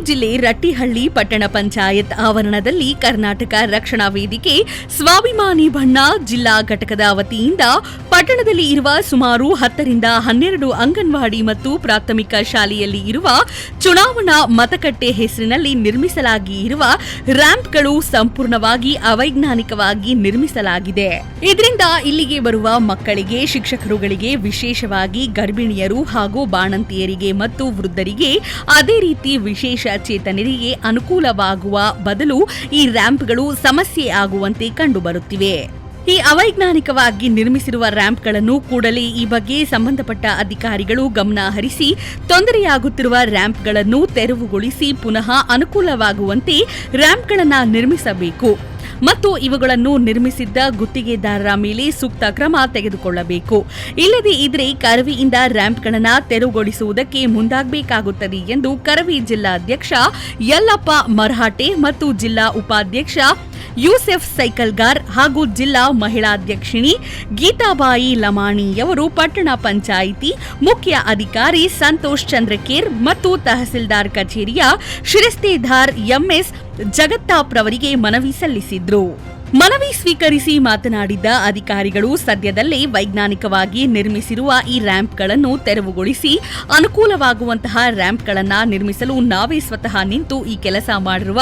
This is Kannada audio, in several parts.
ಜಿಲ್ಲೆ ರಟ್ಟಿಹಳ್ಳಿ ಪಟ್ಟಣ ಪಂಚಾಯತ್ ಆವರಣದಲ್ಲಿ ಕರ್ನಾಟಕ ರಕ್ಷಣಾ ವೇದಿಕೆ ಸ್ವಾಭಿಮಾನಿ ಬಣ್ಣ ಜಿಲ್ಲಾ ಘಟಕದ ವತಿಯಿಂದ ಪಟ್ಟಣದಲ್ಲಿ ಇರುವ ಸುಮಾರು ಹತ್ತರಿಂದ ಹನ್ನೆರಡು ಅಂಗನವಾಡಿ ಮತ್ತು ಪ್ರಾಥಮಿಕ ಶಾಲೆಯಲ್ಲಿ ಇರುವ ಚುನಾವಣಾ ಮತಗಟ್ಟೆ ಹೆಸರಿನಲ್ಲಿ ನಿರ್ಮಿಸಲಾಗಿ ಇರುವ ರ್ಯಾಂಪ್ಗಳು ಸಂಪೂರ್ಣವಾಗಿ ಅವೈಜ್ಞಾನಿಕವಾಗಿ ನಿರ್ಮಿಸಲಾಗಿದೆ. ಇದರಿಂದ ಇಲ್ಲಿಗೆ ಬರುವ ಮಕ್ಕಳಿಗೆ, ಶಿಕ್ಷಕರುಗಳಿಗೆ ವಿಶೇಷವಾಗಿ ಗರ್ಭಿಣಿಯರು ಹಾಗೂ ಬಾಣಂತಿಯರಿಗೆ ಮತ್ತು ವೃದ್ಧರಿಗೆ ಅದೇ ರೀತಿ ವಿಶೇಷ ಚೇತನರಿಗೆ ಅನುಕೂಲವಾಗುವ ಬದಲು ಈ ರ್ಯಾಂಪ್ಗಳು ಸಮಸ್ಯೆ ಆಗುವಂತೆ ಕಂಡುಬರುತ್ತಿವೆ. ಈ ಅವೈಜ್ಞಾನಿಕವಾಗಿ ನಿರ್ಮಿಸಿರುವ ರ್ಯಾಂಪ್ಗಳನ್ನು ಕೂಡಲೇ ಈ ಬಗ್ಗೆ ಸಂಬಂಧಪಟ್ಟ ಅಧಿಕಾರಿಗಳು ಗಮನ ಹರಿಸಿ, ತೊಂದರೆಯಾಗುತ್ತಿರುವ ರ್ಯಾಂಪ್ಗಳನ್ನು ತೆರವುಗೊಳಿಸಿ ಪುನಃ ಅನುಕೂಲವಾಗುವಂತೆ ರ್ಯಾಂಪ್ಗಳನ್ನು ನಿರ್ಮಿಸಬೇಕು. ಮತ್ತು ಇವುಗಳನ್ನು ನಿರ್ಮಿಸಿದ್ದ ಗುತ್ತಿಗೆದಾರರ ಮೇಲೆ ಸೂಕ್ತ ಕ್ರಮ ತೆಗೆದುಕೊಳ್ಳಬೇಕು. ಇಲ್ಲದೇ ಇದ್ರೆ ಕರವಿಯಿಂದ ರ್ಯಾಂಪ್ಗಳನ್ನು ತೆರವುಗೊಳಿಸುವುದಕ್ಕೆ ಮುಂದಾಗಬೇಕಾಗುತ್ತದೆ ಎಂದು ಕರವಿ ಜಿಲ್ಲಾಧ್ಯಕ್ಷ ಯಲ್ಲಪ್ಪ ಮರಹಾಟೆ ಮತ್ತು ಜಿಲ್ಲಾ ಉಪಾಧ್ಯಕ್ಷ ಯೂಸೆಫ್ ಸೈಕಲ್ಗಾರ್ ಹಾಗೂ ಜಿಲ್ಲಾ ಮಹಿಳಾಧ್ಯಕ್ಷಿಣಿ ಗೀತಾಬಾಯಿ ಲಮಾಣಿಯವರು ಪಟ್ಟಣ ಪಂಚಾಯಿತಿ ಮುಖ್ಯ ಅಧಿಕಾರಿ ಸಂತೋಷ್ ಚಂದ್ರಕೇರ್ ಮತ್ತು ತಹಸೀಲ್ದಾರ್ ಕಚೇರಿಯ ಶಿರಸ್ತೇಧಾರ್ ಎಂಎಸ್ ಜಗತ್ತಾಪ್ರವರಿಗೆ ಮನವಿ ಸಲ್ಲಿಸಿದ್ರು. ಮನವಿ ಸ್ವೀಕರಿಸಿ ಮಾತನಾಡಿದ್ದ ಅಧಿಕಾರಿಗಳು ಸದ್ಯದಲ್ಲೇ ವೈಜ್ಞಾನಿಕವಾಗಿ ನಿರ್ಮಿಸಿರುವ ಈ ರ್ಯಾಂಪ್ಗಳನ್ನು ತೆರವುಗೊಳಿಸಿ ಅನುಕೂಲವಾಗುವಂತಹ ರ್ಯಾಂಪ್ಗಳನ್ನು ನಿರ್ಮಿಸಲು ನಾವೇ ಸ್ವತಃ ನಿಂತು ಈ ಕೆಲಸ ಮಾಡಿರುವ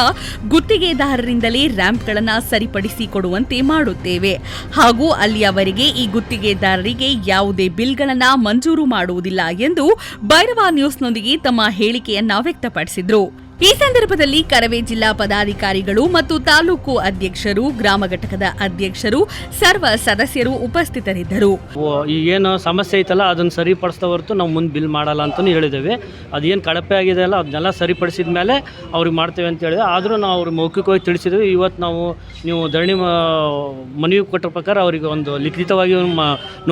ಗುತ್ತಿಗೆದಾರರಿಂದಲೇ ರ್ಯಾಂಪ್ಗಳನ್ನು ಸರಿಪಡಿಸಿ ಕೊಡುವಂತೆ ಮಾಡುತ್ತೇವೆ. ಹಾಗೂ ಅಲ್ಲಿಯವರೆಗೆ ಈ ಗುತ್ತಿಗೆದಾರರಿಗೆ ಯಾವುದೇ ಬಿಲ್ಗಳನ್ನು ಮಂಜೂರು ಮಾಡುವುದಿಲ್ಲ ಎಂದು ಭೈರವ ನ್ಯೂಸ್ನೊಂದಿಗೆ ತಮ್ಮ ಹೇಳಿಕೆಯನ್ನ ವ್ಯಕ್ತಪಡಿಸಿದ್ರು. ಈ ಸಂದರ್ಭದಲ್ಲಿ ಕರವೇ ಜಿಲ್ಲಾ ಪದಾಧಿಕಾರಿಗಳು ಮತ್ತು ತಾಲೂಕು ಅಧ್ಯಕ್ಷರು, ಗ್ರಾಮ ಘಟಕದ ಅಧ್ಯಕ್ಷರು, ಸರ್ವ ಸದಸ್ಯರು ಉಪಸ್ಥಿತರಿದ್ದರು. ಏನು ಸಮಸ್ಯೆ ಐತಲ್ಲ, ಅದನ್ನು ಸರಿಪಡಿಸ್ತಾ ಹೊರತು ನಾವು ಮುಂದೆ ಬಿಲ್ ಮಾಡಲ್ಲ ಅಂತಲೂ ಹೇಳಿದ್ದೇವೆ. ಅದೇನು ಕಳಪೆ ಆಗಿದೆ ಅಲ್ಲ, ಅದನ್ನೆಲ್ಲ ಸರಿಪಡಿಸಿದ ಮೇಲೆ ಅವ್ರಿಗೆ ಮಾಡ್ತೇವೆ ಅಂತ ಹೇಳಿದೆ. ಆದರೂ ನಾವು ಅವ್ರಿಗೆ ಮೌಖಿಕವಾಗಿ ತಿಳಿಸಿದ್ವಿ. ಇವತ್ತು ನಾವು, ನೀವು ಧರಣಿ ಮನವಿ ಕೊಟ್ಟ ಪ್ರಕಾರ ಅವರಿಗೆ ಒಂದು ಲಿಖಿತವಾಗಿ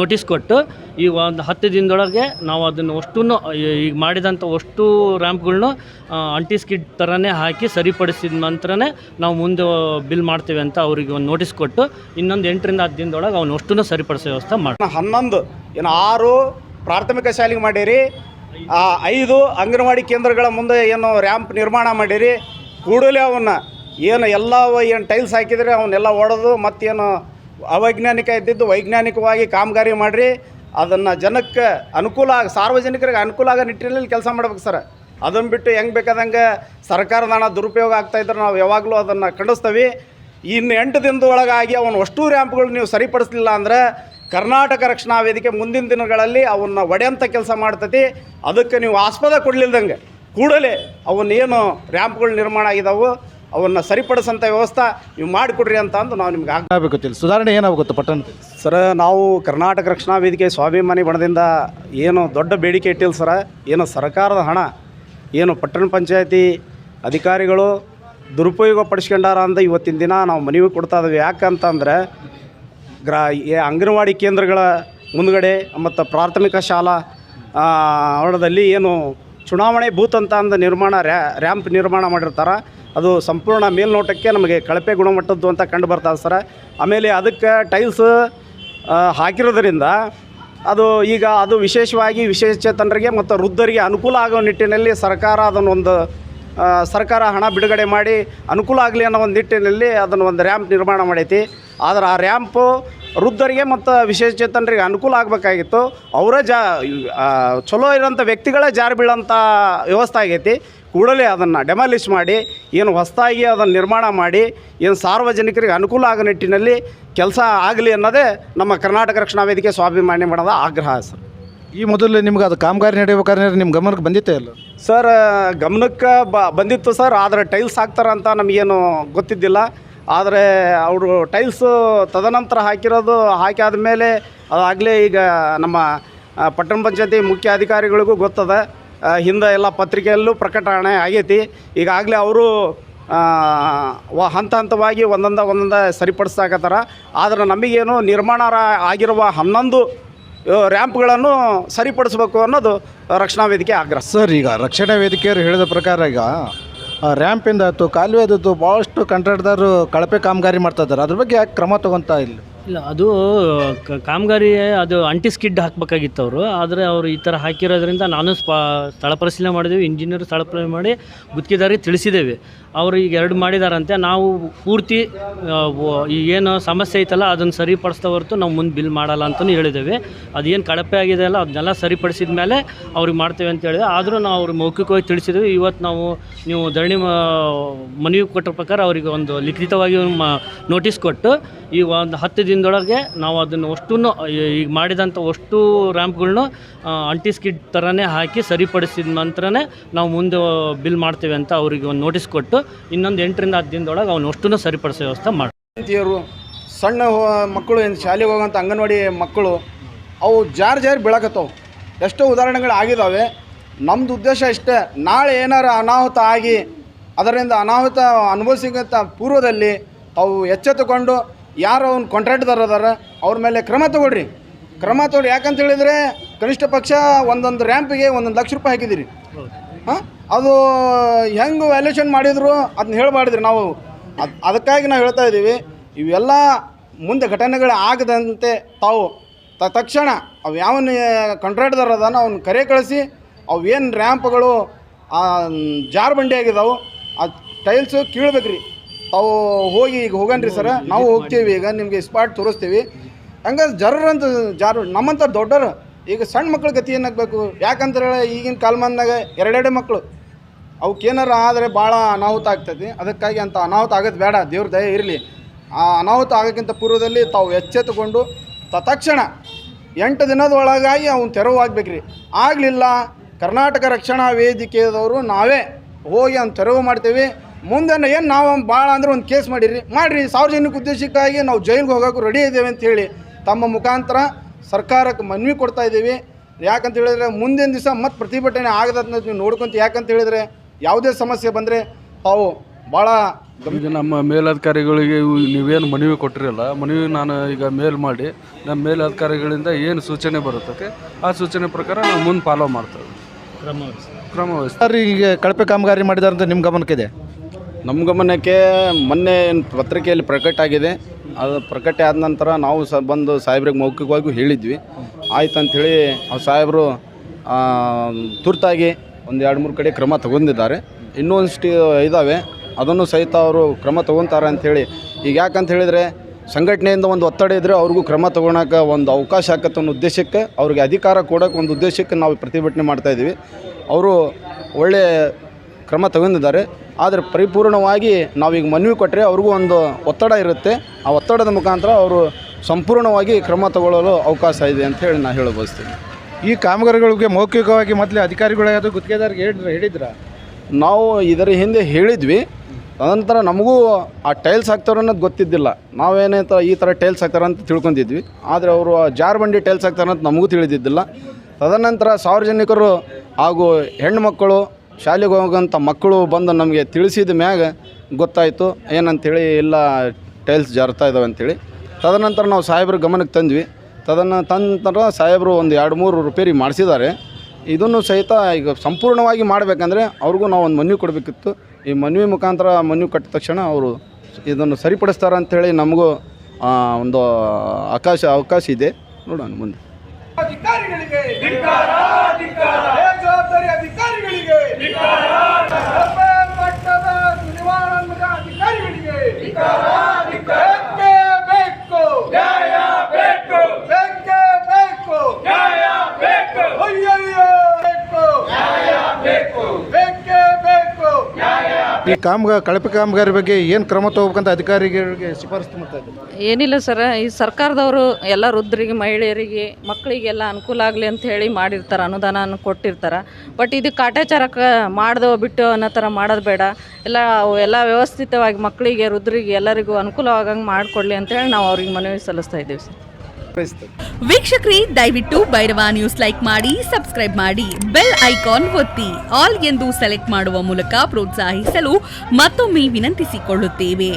ನೋಟಿಸ್ ಕೊಟ್ಟು ಈ ಒಂದು ಹತ್ತು ದಿನದೊಳಗೆ ನಾವು ಅದನ್ನು ಅಷ್ಟೂ ಈಗ ಮಾಡಿದಂಥ ಅಷ್ಟು ರ್ಯಾಂಪ್ಗಳ್ನು ಅಂಟಿ ಸ್ಕಿಡ್ ಥರನೇ ಹಾಕಿ ಸರಿಪಡಿಸಿದ ನಂತರನೇ ನಾವು ಮುಂದೆ ಬಿಲ್ ಮಾಡ್ತೇವೆ ಅಂತ ಅವರಿಗೆ ಒಂದು ನೋಟಿಸ್ ಕೊಟ್ಟು ಇನ್ನೊಂದು ಎಂಟರಿಂದ ಹತ್ತು ದಿನದೊಳಗೆ ಅವನು ಅಷ್ಟೂ ಸರಿಪಡಿಸೋ ವ್ಯವಸ್ಥೆ ಮಾಡಿ ಹನ್ನೊಂದು, ಏನು ಆರು ಪ್ರಾಥಮಿಕ ಶಾಲೆಗೆ ಮಾಡಿರಿ ಐದು ಅಂಗನವಾಡಿ ಕೇಂದ್ರಗಳ ಮುಂದೆ ಏನು ರ್ಯಾಂಪ್ ನಿರ್ಮಾಣ ಮಾಡಿರಿ, ಕೂಡಲೇ ಅವನ್ನ ಏನು ಎಲ್ಲ ಏನು ಟೈಲ್ಸ್ ಹಾಕಿದರೆ ಅವನ್ನೆಲ್ಲ ಒಡೆದು ಮತ್ತೇನು ಅವೈಜ್ಞಾನಿಕ ಇದ್ದಿದ್ದು ವೈಜ್ಞಾನಿಕವಾಗಿ ಕಾಮಗಾರಿ ಮಾಡಿರಿ ಅದನ್ನು ಜನಕ್ಕೆ ಅನುಕೂಲ ಆಗ, ಸಾರ್ವಜನಿಕರಿಗೆ ಅನುಕೂಲ ಆಗೋ ನಿಟ್ಟಿನಲ್ಲಿ ಕೆಲಸ ಮಾಡ್ಬೇಕು ಸರ್. ಅದನ್ನು ಬಿಟ್ಟು ಹೆಂಗೆ ಬೇಕಾದಂಗೆ ಸರ್ಕಾರದ ಹಣ ದುರುಪಯೋಗ ಆಗ್ತಾಯಿದ್ರೆ ನಾವು ಯಾವಾಗಲೂ ಅದನ್ನು ಖಂಡಿಸ್ತೀವಿ. ಇನ್ನು ಎಂಟು ದಿನದೊಳಗಾಗಿ ಅವನು ಅಷ್ಟು ರ್ಯಾಂಪ್ಗಳು ನೀವು ಸರಿಪಡಿಸಲಿಲ್ಲ ಅಂದ್ರೆ ಕರ್ನಾಟಕ ರಕ್ಷಣಾ ವೇದಿಕೆ ಮುಂದಿನ ದಿನಗಳಲ್ಲಿ ಅವನ್ನ ಒಡೆಯಂಥ ಕೆಲಸ ಮಾಡ್ತೈತಿ. ಅದಕ್ಕೆ ನೀವು ಆಸ್ಪದ ಕೊಡಲಿಲ್ದಂಗೆ ಕೂಡಲೇ ಅವನ್ನೇನು ರ್ಯಾಂಪ್ಗಳು ನಿರ್ಮಾಣ ಆಗಿದಾವು. ಅವನ್ನ ಸರಿಪಡಿಸುವಂಥ ವ್ಯವಸ್ಥೆ ನೀವು ಮಾಡಿಕೊಡ್ರಿ ಅಂತ ಅಂದು ನಾವು ನಿಮ್ಗೆ ಆಗ್ ಆಗಬೇಕು ತಿಳಿಸಿ ಸುಧಾರಣೆ ಏನಾಗುತ್ತೆ ಪಟ್ಟಣ? ಸರ ನಾವು ಕರ್ನಾಟಕ ರಕ್ಷಣಾ ವೇದಿಕೆ ಸ್ವಾಭಿಮಾನಿ ಬಣದಿಂದ ಏನು ದೊಡ್ಡ ಬೇಡಿಕೆ ಇಟ್ಟಿಲ್ಲ ಸರ. ಏನು ಸರ್ಕಾರದ ಹಣ ಏನು ಪಟ್ಟಣ ಪಂಚಾಯತಿ ಅಧಿಕಾರಿಗಳು ದುರುಪಯೋಗ ಪಡಿಸ್ಕೊಂಡಾರ ಅಂತ ಇವತ್ತಿನ ದಿನ ನಾವು ಮನವಿ ಕೊಡ್ತಾ ಇದ್ದೀವಿ ಯಾಕಂತಂದರೆ ಗ್ರಾ ಅಂಗನವಾಡಿ ಕೇಂದ್ರಗಳ ಮುಂದ್ಗಡೆ ಮತ್ತು ಪ್ರಾಥಮಿಕ ಶಾಲಾ ಆ, ಆವರಣದಲ್ಲಿ ಏನು ಚುನಾವಣೆ ಬೂತ್ ಅಂತ ಅಂದ ನಿರ್ಮಾಣ ರ್ಯಾ ರ್ಯಾಂಪ್ ನಿರ್ಮಾಣ ಮಾಡಿರ್ತಾರೆ. ಅದು ಸಂಪೂರ್ಣ ಮೇಲ್ನೋಟಕ್ಕೆ ನಮಗೆ ಕಳಪೆ ಗುಣಮಟ್ಟದ್ದು ಅಂತ ಕಂಡು ಬರ್ತದೆ ಸರ. ಆಮೇಲೆ ಅದಕ್ಕೆ ಟೈಲ್ಸ್ ಹಾಕಿರೋದ್ರಿಂದ ಅದು ಈಗ ಅದು ವಿಶೇಷವಾಗಿ ವಿಶೇಷಚೇತನರಿಗೆ ಮತ್ತು ವೃದ್ಧರಿಗೆ ಅನುಕೂಲ ಆಗೋ ನಿಟ್ಟಿನಲ್ಲಿ ಸರ್ಕಾರ ಅದನ್ನೊಂದು ಸರ್ಕಾರ ಹಣ ಬಿಡುಗಡೆ ಮಾಡಿ ಅನುಕೂಲ ಆಗಲಿ ಅನ್ನೋ ಒಂದು ನಿಟ್ಟಿನಲ್ಲಿ ಅದನ್ನು ಒಂದು ರ್ಯಾಂಪ್ ನಿರ್ಮಾಣ ಮಾಡೈತಿ. ಆದರೆ ಆ ರ್ಯಾಂಪು ವೃದ್ಧರಿಗೆ ಮತ್ತು ವಿಶೇಷಚೇತನರಿಗೆ ಅನುಕೂಲ ಆಗಬೇಕಾಗಿತ್ತು. ಅವರೇ ಜಾ ಚಲೋ ಇರೋಂಥ ವ್ಯಕ್ತಿಗಳೇ ಜಾರಿ ಬೀಳೋಂಥ ವ್ಯವಸ್ಥೆ ಆಗೈತಿ. ಕೂಡಲೇ ಅದನ್ನು ಡೆಮಾಲಿಷ್ ಮಾಡಿ ಏನು ಹೊಸದಾಗಿ ಅದನ್ನು ನಿರ್ಮಾಣ ಮಾಡಿ ಏನು ಸಾರ್ವಜನಿಕರಿಗೆ ಅನುಕೂಲ ಆಗೋ ನಿಟ್ಟಿನಲ್ಲಿ ಕೆಲಸ ಆಗಲಿ ಅನ್ನೋದೇ ನಮ್ಮ ಕರ್ನಾಟಕ ರಕ್ಷಣಾ ವೇದಿಕೆ ಸ್ವಾಭಿಮಾನಿ ಮಾಡೋದ ಆಗ್ರಹ ಸರ್. ಈ ಮೊದಲು ನಿಮ್ಗೆ ಅದು ಕಾಮಗಾರಿ ನಡೆಯಬೇಕಾದ್ರೆ ನಿಮ್ಮ ಗಮನಕ್ಕೆ ಬಂದಿತ್ತೇ ಇಲ್ಲ? ಸರ್ ಗಮನಕ್ಕೆ ಬ ಬಂದಿತ್ತು ಸರ್ ಆದರೆ ಟೈಲ್ಸ್ ಹಾಕ್ತಾರಂತ ನಮಗೇನು ಗೊತ್ತಿದ್ದಿಲ್ಲ. ಆದರೆ ಅವರು ಟೈಲ್ಸು ತದನಂತರ ಹಾಕಿರೋದು ಹಾಕಿ ಆದಮೇಲೆ ಅದಾಗಲೇ ಈಗ ನಮ್ಮ ಪಟ್ಟಣ ಪಂಚಾಯತಿ ಮುಖ್ಯ ಅಧಿಕಾರಿಗಳಿಗೂ ಗೊತ್ತದ. ಹಿಂದೆ ಎಲ್ಲ ಪತ್ರಿಕೆಯಲ್ಲೂ ಪ್ರಕಟಣೆ ಆಗೈತಿ. ಈಗಾಗಲೇ ಅವರು ವ, ಹಂತ ಹಂತವಾಗಿ ಒಂದೊಂದ ಒಂದೊಂದ ಸರಿಪಡಿಸ್ತಾಕತ್ತಾರ ಆದರೆ ನಮಗೇನು ನಿರ್ಮಾಣ ಆಗಿರುವ ಹನ್ನೊಂದು ರ್ಯಾಂಪ್ಗಳನ್ನು ಸರಿಪಡಿಸ್ಬೇಕು ಅನ್ನೋದು ರಕ್ಷಣಾ ವೇದಿಕೆ ಆಗ್ರಹ. ಸರ್, ಈಗ ರಕ್ಷಣಾ ವೇದಿಕೆಯವರು ಹೇಳಿದ ಪ್ರಕಾರ ಈಗ ರ್ಯಾಂಪಿಂದ ಆಯ್ತು ಕಾಲುವೆದತ್ತು ಭಾಳಷ್ಟು ಕಾಂಟ್ರಾಕ್ಟ್ದಾರರು ಕಳಪೆ ಕಾಮಗಾರಿ ಮಾಡ್ತಾ ಇದ್ದಾರೆ. ಅದ್ರ ಬಗ್ಗೆ ಯಾಕೆ ಕ್ರಮ ತೊಗೊತಾ ಇಲ್ಲ? ಇಲ್ಲ, ಅದು ಕಾಮಗಾರಿ ಅದು ಅಂಟಿ ಸ್ಕಿಡ್ ಹಾಕಬೇಕಾಗಿತ್ತು ಅವರು ಆದರೆ ಅವರು ಈ ಥರ ಹಾಕಿರೋದ್ರಿಂದ ನಾನು ಸ್ಥಳ ಪರಿಶೀಲನೆ ಮಾಡಿದ್ದೀವಿ ಇಂಜಿನಿಯರ್ ಸ್ಥಳ ಪರಿಶೀಲನೆ ಮಾಡಿ ಗುತ್ತಿಗೆದಾರಿಗೆ ತಿಳಿಸಿದ್ದೇವೆ. ಅವರು ಈಗ ಎರಡು ಮಾಡಿದಾರಂತೆ. ನಾವು ಪೂರ್ತಿ ಏನು ಸಮಸ್ಯೆ ಐತಲ್ಲ, ಅದನ್ನು ಸರಿಪಡಿಸ್ತಾ ಹೊರತು ನಾವು ಮುಂದೆ ಬಿಲ್ ಮಾಡಲ್ಲ ಅಂತಲೂ ಹೇಳಿದ್ದೇವೆ. ಅದೇನು ಕಳಪೆ ಆಗಿದೆ ಅಲ್ಲ, ಅದನ್ನೆಲ್ಲ ಸರಿಪಡಿಸಿದ ಮೇಲೆ ಅವ್ರಿಗೆ ಮಾಡ್ತೇವೆ ಅಂತ ಹೇಳಿದೆ. ಆದರೂ ನಾವು ಅವ್ರಿಗೆ ಮೌಖಿಕವಾಗಿ ತಿಳಿಸಿದ್ವಿ. ಇವತ್ತು ನಾವು, ನೀವು ಧರಣಿ ಮನವಿ ಕೊಟ್ಟ ಪ್ರಕಾರ ಅವರಿಗೆ ಒಂದು ಲಿಖಿತವಾಗಿ ನೋಟಿಸ್ ಕೊಟ್ಟು, ಈ ಒಂದು ಹತ್ತು ದಿನದೊಳಗೆ ನಾವು ಅದನ್ನು ಅಷ್ಟೂ ಈಗ ಮಾಡಿದಂಥ ಅಷ್ಟು ರ್ಯಾಂಪ್ಗಳನ್ನ ಅಂಟಿ ಸ್ಕಿಡ್ ಥರನೇ ಹಾಕಿ ಸರಿಪಡಿಸಿದ ನಂತರನೇ ನಾವು ಮುಂದೆ ಬಿಲ್ ಮಾಡ್ತೇವೆ ಅಂತ ಅವರಿಗೆ ಒಂದು ನೋಟಿಸ್ ಕೊಟ್ಟು ಇನ್ನೊಂದು ಎಂಟರಿಂದ ಹತ್ತು ದಿನದೊಳಗೆ ಅವ್ನು ಅಷ್ಟನ್ನು ಸರಿಪಡಿಸೋ ವ್ಯವಸ್ಥೆ ಮಾಡಿ. ವಿದ್ಯಾರ್ಥಿಯರು ಸಣ್ಣ ಮಕ್ಕಳು ಏನು ಶಾಲೆಗೆ ಹೋಗೋಂಥ ಅಂಗನವಾಡಿ ಮಕ್ಕಳು ಅವು ಜಾರ್ ಜಾರಿ ಬೀಳಕತ್ತವು. ಎಷ್ಟೋ ಉದಾಹರಣೆಗಳು ಆಗಿದ್ದಾವೆ ನಮ್ಮದು ಉದ್ದೇಶ ಇಷ್ಟೇ ನಾಳೆ ಏನಾರ ಅನಾಹುತ ಆಗಿ ಅದರಿಂದ ಅನಾಹುತ ಅನುಭವಿಸಿದಂಥ ಪೂರ್ವದಲ್ಲಿ ಅವು ಎಚ್ಚೆತ್ತುಕೊಂಡು ಯಾರು ಅವ್ನು ಕಾಂಟ್ರಾಕ್ಟ್ದಾರ ಅದಾರ ಅವ್ರ ಮೇಲೆ ಕ್ರಮ ತಗೊಳ್ರಿ. ಕ್ರಮ ತಗೊಳ್ಳಿ ಯಾಕಂತ ಹೇಳಿದರೆ ಕನಿಷ್ಠ ಪಕ್ಷ ಒಂದೊಂದು ರ್ಯಾಂಪಿಗೆ ಒಂದೊಂದು ಲಕ್ಷ ರೂಪಾಯಿ ಹಾಕಿದ್ದೀರಿ. ಹಾಂ? ಅದು ಹೆಂಗೆ ವ್ಯಾಲ್ಯೂಷನ್ ಮಾಡಿದ್ರು ಅದನ್ನ ಹೇಳಬಾರ್ದ್ರಿ ನಾವು. ಅದು, ಅದಕ್ಕಾಗಿ ನಾವು ಹೇಳ್ತಾ ಇದ್ದೀವಿ, ಇವೆಲ್ಲ ಮುಂದೆ ಘಟನೆಗಳು ಆಗದಂತೆ ತಾವು ತ, ತಕ್ಷಣ ಅವು ಯಾವನ ಕಂಟ್ರಾಕ್ಟರ್ ಅದಾನ ಅವ್ನ ಕರೆ ಕಳಿಸಿ, ಅವು ಏನು ರ್ಯಾಂಪ್ಗಳು ಜಾರ್ ಬಂಡಿ ಆಗಿದಾವೆ, ಆ ಟೈಲ್ಸು ಕೀಳ್ಬೇಕ್ರಿ. ತಾವು ಹೋಗಿ ಈಗ ಹೋಗನ್ರಿ ಸರ, ನಾವು ಹೋಗ್ತೀವಿ ಈಗ, ನಿಮಗೆ ಸ್ಪಾಟ್ ತೋರಿಸ್ತೀವಿ. ಹಂಗೆ ಜರ್ರಂತ ಜಾರ್ ಜಾರು ನಮ್ಮಂಥ ದೊಡ್ಡರು ಈಗ ಸಣ್ಣ ಮಕ್ಳ ಗತಿ ಏನಾಗಬೇಕು? ಯಾಕಂದ್ರೆ ಈಗಿನ ಕಾಲಮಾನದಾಗ ಎರಡೆರಡು ಮಕ್ಕಳು ಅವಕ್ಕೇನಾರ ಆದರೆ ಭಾಳ ಅನಾಹುತ ಆಗ್ತೈತಿ ಅದಕ್ಕಾಗಿ ಅಂತ ಅನಾಹುತ ಆಗೋದು ಬೇಡ. ದೇವ್ರ ದಯ ಇರಲಿ. ಆ ಅನಾಹುತ ಆಗೋಕ್ಕಿಂತ ಪೂರ್ವದಲ್ಲಿ ತಾವು ಎಚ್ಚೆತ್ತುಕೊಂಡು ತತ್ಕ್ಷಣ ಎಂಟು ದಿನದ ಒಳಗಾಗಿ ಅವ್ನು ತೆರವು ರೀ ಆಗಲಿಲ್ಲ, ಕರ್ನಾಟಕ ರಕ್ಷಣಾ ವೇದಿಕೆಯವರು ನಾವೇ ಹೋಗಿ ಅವ್ನು ತೆರವು ಮಾಡ್ತೀವಿ. ಮುಂದೆ ಏನು ನಾವು ಭಾಳ ಅಂದ್ರೆ ಒಂದು ಕೇಸ್ ಮಾಡಿರಿ. ಮಾಡಿರಿ. ಸಾರ್ವಜನಿಕ ಉದ್ದೇಶಕ್ಕಾಗಿ ನಾವು ಜೈಲಿಗೆ ಹೋಗೋಕ್ಕೂ ರೆಡಿ ಇದ್ದೇವೆ ಅಂತ ಹೇಳಿ ತಮ್ಮ ಮುಖಾಂತರ ಸರ್ಕಾರಕ್ಕೆ ಮನವಿ ಕೊಡ್ತಾ ಇದ್ದೀವಿ. ಯಾಕಂತ ಹೇಳಿದ್ರೆ ಮುಂದಿನ ದಿವಸ ಮತ್ತೆ ಪ್ರತಿಭಟನೆ ಆಗದಂತ ನೀವು ನೋಡ್ಕೊಂತ ಯಾಕಂತ ಹೇಳಿದ್ರೆ ಯಾವುದೇ ಸಮಸ್ಯೆ ಬಂದರೆ ಅವು ಭಾಳ ಈಗ ನಮ್ಮ ಮೇಲಧಿಕಾರಿಗಳಿಗೆ ಇವು ನೀವೇನು ಮನವಿ ಕೊಟ್ಟಿರಲ್ಲ ಮನವಿ ನಾನು ಈಗ ಮೇಲ್ ಮಾಡಿ ನಮ್ಮ ಮೇಲಧಿಕಾರಿಗಳಿಂದ ಏನು ಸೂಚನೆ ಬರುತ್ತೆ ಆ ಸೂಚನೆ ಪ್ರಕಾರ ನಾವು ಮುಂದೆ ಫಾಲೋ ಮಾಡ್ತೇವೆ. ಕ್ರಮ ಸರ್ ಈಗ ಕಳಪೆ ಕಾಮಗಾರಿ ಮಾಡಿದಾರಂತ ಅಂತ ನಿಮ್ಮ ಗಮನಕ್ಕಿದೆ? ನಮ್ಮ ಗಮನಕ್ಕೆ ಮೊನ್ನೆ ಏನು ಪತ್ರಿಕೆಯಲ್ಲಿ ಪ್ರಕಟ ಆಗಿದೆ ಅದು ಪ್ರಕಟ ಆದ ನಂತರ ನಾವು ಸಹ ಬಂದು ಸಾಹೇಬ್ರಿಗೆ ಮೌಖಿಕವಾಗಿಯೂ ಹೇಳಿದ್ವಿ. ಆಯ್ತು ಅಂಥೇಳಿ ಆ ಸಾಹೇಬರು ತುರ್ತಾಗಿ ಒಂದು ಎರಡು ಮೂರು ಕಡೆ ಕ್ರಮ ತಗೊಂಡಿದ್ದಾರೆ. ಇನ್ನೂ ಒಂದಿಷ್ಟು ಇದ್ದಾವೆ ಅದನ್ನು ಸಹಿತ ಅವರು ಕ್ರಮ ತಗೊತಾರೆ ಅಂಥೇಳಿ. ಈಗ ಯಾಕಂತ ಹೇಳಿದರೆ ಸಂಘಟನೆಯಿಂದ ಒಂದು ಒತ್ತಡ ಇದ್ದರೆ ಅವ್ರಿಗೂ ಕ್ರಮ ತಗೊಳಕ್ಕೆ ಒಂದು ಅವಕಾಶ ಆಗತ್ತೆ ಅನ್ನೋ ಉದ್ದೇಶಕ್ಕೆ ಅವ್ರಿಗೆ ಅಧಿಕಾರ ಕೊಡೋಕೆ ಒಂದು ಉದ್ದೇಶಕ್ಕೆ ನಾವು ಪ್ರತಿಭಟನೆ ಮಾಡ್ತಾಯಿದ್ದೀವಿ ಅವರು ಒಳ್ಳೆಯ ಕ್ರಮ ತಗೊಂಡಿದ್ದಾರೆ. ಆದರೆ ಪರಿಪೂರ್ಣವಾಗಿ ನಾವೀಗ ಮನವಿ ಕೊಟ್ಟರೆ ಅವ್ರಿಗೂ ಒಂದು ಒತ್ತಡ ಇರುತ್ತೆ. ಆ ಒತ್ತಡದ ಮುಖಾಂತರ ಅವರು ಸಂಪೂರ್ಣವಾಗಿ ಕ್ರಮ ತಗೊಳ್ಳಲು ಅವಕಾಶ ಇದೆ ಅಂತ ಹೇಳಿ ನಾನು ಹೇಳ ಬಯಸ್ತೀನಿ ಈ ಕಾಮಗಾರಿಗಳಿಗೆ ಮೌಖಿಕವಾಗಿ ಮೊದಲೇ ಅಧಿಕಾರಿಗಳಾದ ಗುತ್ತಿಗೆದಾರಿಗೆ ಹೇಳಿದ್ರೆ ಹೇಳಿದ್ರ? ನಾವು ಇದರ ಹಿಂದೆ ಹೇಳಿದ್ವಿ. ಅನಂತರ ನಮಗೂ ಆ ಟೈಲ್ಸ್ ಹಾಕ್ತಾರೆ ಅನ್ನೋದು ಗೊತ್ತಿದ್ದಿಲ್ಲ. ನಾವೇನಂತ ಈ ಥರ ಟೈಲ್ಸ್ ಹಾಕ್ತಾರೆ ಅಂತ ತಿಳ್ಕೊಂಡಿದ್ವಿ. ಆದರೆ ಅವರು ಜಾರ್ ಬಂಡಿ ಟೈಲ್ಸ್ ಹಾಕ್ತಾರೆ ಅಂತ ನಮಗೂ ತಿಳಿದಿದ್ದಿಲ್ಲ. ತದನಂತರ ಸಾರ್ವಜನಿಕರು ಹಾಗೂ ಹೆಣ್ಮಕ್ಕಳು ಶಾಲೆಗೆ ಹೋಗೋಂಥ ಮಕ್ಕಳು ಬಂದು ನಮಗೆ ತಿಳಿಸಿದ ಮ್ಯಾಗ ಗೊತ್ತಾಯಿತು, ಏನಂತೇಳಿ ಎಲ್ಲ ಟೈಲ್ಸ್ ಜಾರ್ತಾ ಇದ್ದಾವೆ ಅಂಥೇಳಿ ತದನಂತರ ನಾವು ಸಾಹೇಬ್ರ ಗಮನಕ್ಕೆ ತಂದ್ವಿ. ತದನ ತಂದ ಸಾಹೇಬರು ಒಂದು ಎರಡು ಮೂರು ರಿಪೇರಿ ಮಾಡಿಸಿದ್ದಾರೆ. ಇದನ್ನು ಸಹಿತ ಈಗ ಸಂಪೂರ್ಣವಾಗಿ ಮಾಡಬೇಕಂದ್ರೆ ಅವ್ರಿಗೂ ನಾವು ಒಂದು ಮನವಿ ಕೊಡಬೇಕಿತ್ತು. ಈ ಮನವಿ ಮುಖಾಂತರ ಮನವಿ ಕಟ್ಟಿದ ತಕ್ಷಣ ಅವರು ಇದನ್ನು ಸರಿಪಡಿಸ್ತಾರೆ ಅಂಥೇಳಿ ನಮಗೂ ಒಂದು ಅವಕಾಶ ಅವಕಾಶ ಇದೆ. ನೋಡೋಣ ಮುಂದೆ. ಈ ಕಾಮಗ, ಕಳಪೆ ಕಾಮಗಾರಿ ಬಗ್ಗೆ ಏನು ಕ್ರಮ ತಗೋಬೇಕಂತ ಅಧಿಕಾರಿಗಳಿಗೆ ಶಿಫಾರಸು ಮಾಡ್ತಾ ಇದ್ದಾರೆ? ಏನಿಲ್ಲ ಸರ್, ಈ ಸರ್ಕಾರದವರು ಎಲ್ಲ ವೃದ್ಧರಿಗೆ, ಮಹಿಳೆಯರಿಗೆ, ಮಕ್ಕಳಿಗೆಲ್ಲ ಅನುಕೂಲ ಆಗಲಿ ಅಂತ ಹೇಳಿ ಮಾಡಿರ್ತಾರೆ ಅನುದಾನ ಕೊಟ್ಟಿರ್ತಾರೆ. ಬಟ್ ಇದು ಕಾಟಾಚಾರಕ್ಕೆ ಮಾಡ್ದೋ ಬಿಟ್ಟು ಅನ್ನೋ ಥರ ಮಾಡೋದು ಬೇಡ. ಎಲ್ಲ ಎಲ್ಲ ವ್ಯವಸ್ಥಿತವಾಗಿ ಮಕ್ಕಳಿಗೆ, ವೃದ್ಧರಿಗೆ ಎಲ್ಲರಿಗೂ ಅನುಕೂಲವಾಗಂಗೆ ಮಾಡಿಕೊಡ್ಲಿ ಅಂತೇಳಿ ನಾವು ಅವ್ರಿಗೆ ಮನವಿ ಸಲ್ಲಿಸ್ತಾ ಇದ್ದೀವಿ ಸರ್. ವೀಕ್ಷಕರೇ ದಯವಿಟ್ಟು ಭೈರವ ನ್ಯೂಸ್ ಲೈಕ್ ಮಾಡಿ ಸಬ್ಸ್ಕ್ರೈಬ್ ಮಾಡಿ ಬೆಲ್ ಐಕಾನ್ ಒತ್ತಿ. ಆಲ್ ಎಂದು ಸೆಲೆಕ್ಟ್ ಮಾಡುವ ಮೂಲಕ ಪ್ರೋತ್ಸಾಹಿಸಲು ಮತ್ತೊಮ್ಮೆ ವಿನಂತಿಸಿಕೊಳ್ಳುತ್ತೇವೆ.